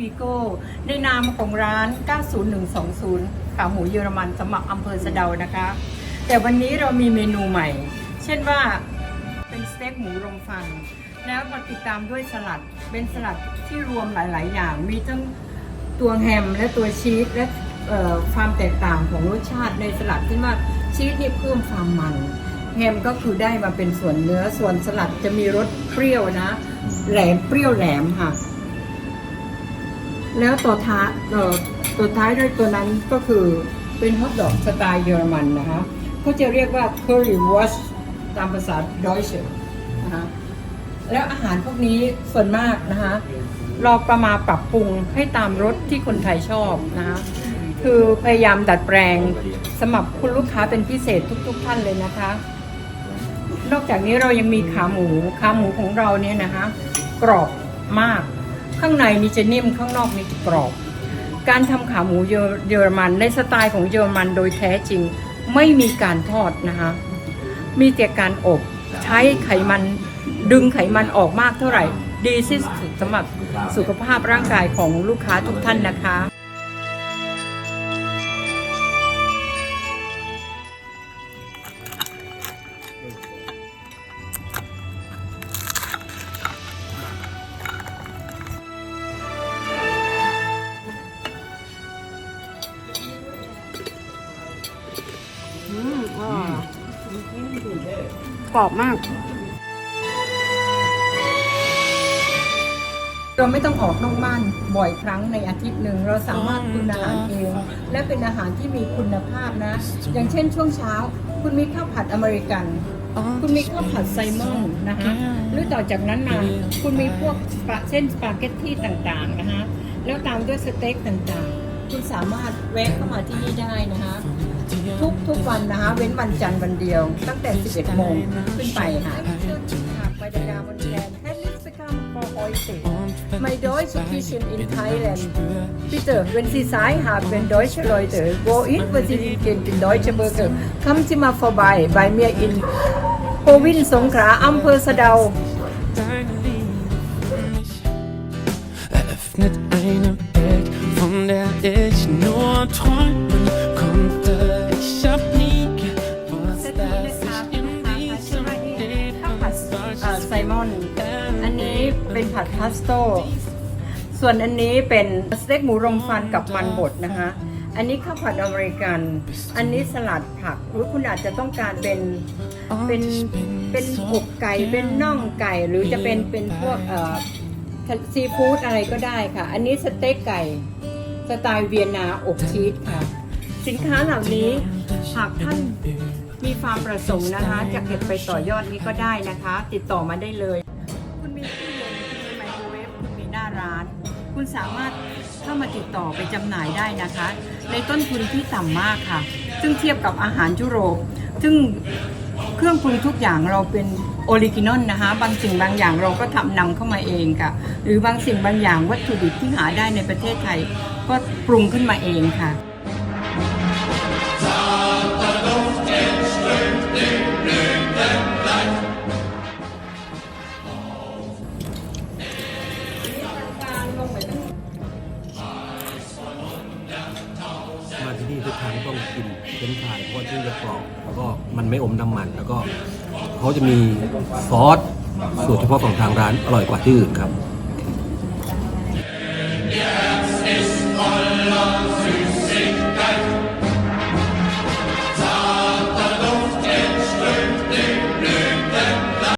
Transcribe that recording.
วีโก้ ในนามของร้าน 90120 ขาหมูเยอรมันสมัครอำเภอสะเดานะคะ แต่วันนี้เรามีเมนูใหม่ เช่นว่าเป็นสเต็กหมูรมฟัน แล้วมาติดตามด้วยสลัด เป็นสลัดที่รวมหลาย ๆ อย่าง มีทั้งตัวแฮมและตัวชีสและความแตกต่างของรสชาติในสลัดที่ว่าชีสนี่เพิ่มความมัน แฮมก็คือได้มาเป็นส่วนเนื้อส่วนสลัดจะมีรสเปรี้ยวนะ แหลมเปรี้ยวแหลมค่ะ แล้วตัวท้ายเอ่อตัวท้ายด้วยตัวนั้นก็คือเป็นฮอทดอกสไตล์เยอรมันนะคะเขาจะเรียกว่า currywurst ตามภาษาดอยเชนะคะแล้วอาหารพวกนี้ส่วนมากนะคะเราประมาปรับปรุงให้ตามรสที่คนไทยชอบนะคะคือพยายามดัดแปลงสำหรับคุณลูกค้าเป็นพิเศษทุก ๆ ท่านเลยนะคะ นอกจากนี้เรายังมีขาหมู ขาหมูของเราเนี่ยนะคะกรอบมาก ข้างในนี่จะนิ่มข้างนอกนี่จะกรอบ การทำขาหมูเยอเยอรมันในสไตล์ของเยอรมันโดยแท้จริงไม่มีการทอดนะคะ มีแต่การอบใช้ไขมันดึงไขมันออกมากเท่าไหร่ ดีที่สุดสำหรับสุขภาพร่างกายของลูกค้าทุกท่านนะคะ กรอบมาก เราไม่ต้องออกนอกบ้านบ่อยครั้งในอาทิตย์หนึ่งเราสามารถปรุงอาหารเอง และเป็นอาหารที่มีคุณภาพนะ อย่างเช่นช่วงเช้า คุณมีข้าวผัดอเมริกัน คุณมีข้าวผัดไซมอนนะคะ หรือต่อจากนั้นมาคุณมีพวกปลาเส้นสปาเกตตี้ต่างๆนะคะแล้วตามด้วยสเต็กต่างๆ คุณสามารถแวะเข้ามาที่นี่ได้นะคะุกวันนะคะ เว้นวันจันทร์วันเดียว ตั้งแต่ 11 โมงขึ้นไปค่ะไปดาวันแทนแฮนลิสกรรมพอหอยเตะไม่ดอยสุพิชินอินไทยแลนด์พีเตอร์เวนซีซายหาเป็นดอยเชลอยเตอร์โกอินเวอร์ซิลิเกนเป็นดอยเชเบอร์เกอร์คำจิมาฟอบายบายเมียอินโควินสงขลาอำเภอสะเดา Öffnet eine Welt, von der ich nur träume. ไซมอน อันนี้เป็นผัดพาสโต้ส่วนอันนี้เป็นสเต็กหมูรมฟันกับมันบดนะคะ อันนี้ข้าวผัดอเมริกัน อันนี้สลัดผักหรือคุณอาจจะต้องการเป็นเป็นเป็นอกไก่เป็นน่องไก่หรือจะเป็นเป็นพวกเอ่อซีฟู้ดอะไรก็ได้ค่ะ อันนี้สเต็กไก่สไตล์เวียนนาอบชีสค่ะ สินค้าเหล่านี้หากท่าน มีความประสงค์นะคะ จะเก็บไปต่อยอดนี้ก็ได้นะคะ ติดต่อมาได้เลย คุณมีตู้เย็นคุณมีไมโครเวฟคุณมีหน้าร้าน คุณสามารถเข้ามาติดต่อไปจำหน่ายได้นะคะ ในต้นทุนที่ต่ำมากค่ะ ซึ่งเทียบกับอาหารยุโรป ซึ่งเครื่องปรุงทุกอย่างเราเป็นออริจินอลนะคะ บางสิ่งบางอย่างเราก็ทำนำเข้ามาเองค่ะ หรือบางสิ่งบางอย่างวัตถุดิบที่หาได้ในประเทศไทย ก็ปรุงขึ้นมาเองค่ะ ทุกครั้งต้องกินเป็นชายเพราะว่าที่จะกรอบแล้วก็มันไม่อมน้ำมัน แล้วก็เขาจะมีซอสสูตรเฉพาะของทางร้านอร่อยกว่าที่อื่นครับ Yes, ist Allah.